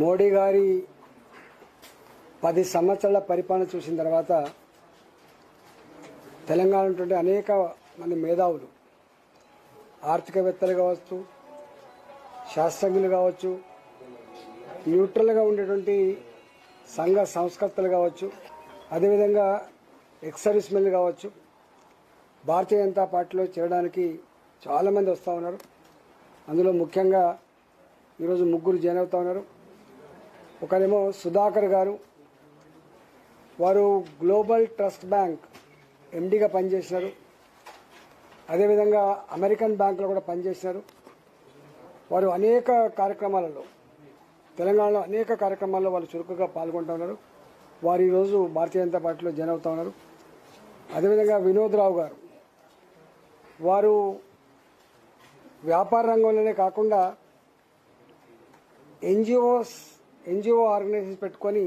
మోడీ గారి పది సంవత్సరాల పరిపాలన చూసిన తర్వాత తెలంగాణ ఉన్నటువంటి అనేక మంది మేధావులు ఆర్థికవేత్తలు కావచ్చు శాస్త్రజ్ఞులు కావచ్చు న్యూట్రల్గా ఉండేటువంటి సంఘ సంస్కర్తలు కావచ్చు అదేవిధంగా ఎక్స్ సర్వీస్ కావచ్చు భారతీయ జనతా పార్టీలో చేరడానికి చాలామంది వస్తూ ఉన్నారు. అందులో ముఖ్యంగా ఈరోజు ముగ్గురు జాయిన్ అవుతా ఉన్నారు. ఒకరేమో సుధాకర్ గారు. వారు గ్లోబల్ ట్రస్ట్ బ్యాంక్ ఎండీగా పనిచేసినారు అదేవిధంగా అమెరికన్ బ్యాంకులో కూడా పనిచేసినారు వారు అనేక కార్యక్రమాలలో తెలంగాణలో అనేక కార్యక్రమాల్లో వాళ్ళు చురుకుగా పాల్గొంటూ ఉన్నారు. వారు ఈరోజు భారతీయ జనతా పార్టీలో జాయిన్ అవుతా ఉన్నారు. అదేవిధంగా వినోద్ రావు గారు వారు వ్యాపార రంగంలోనే కాకుండా ఎన్జిఓస్ ఎన్జిఓ ఆర్గనైజేషన్ పెట్టుకొని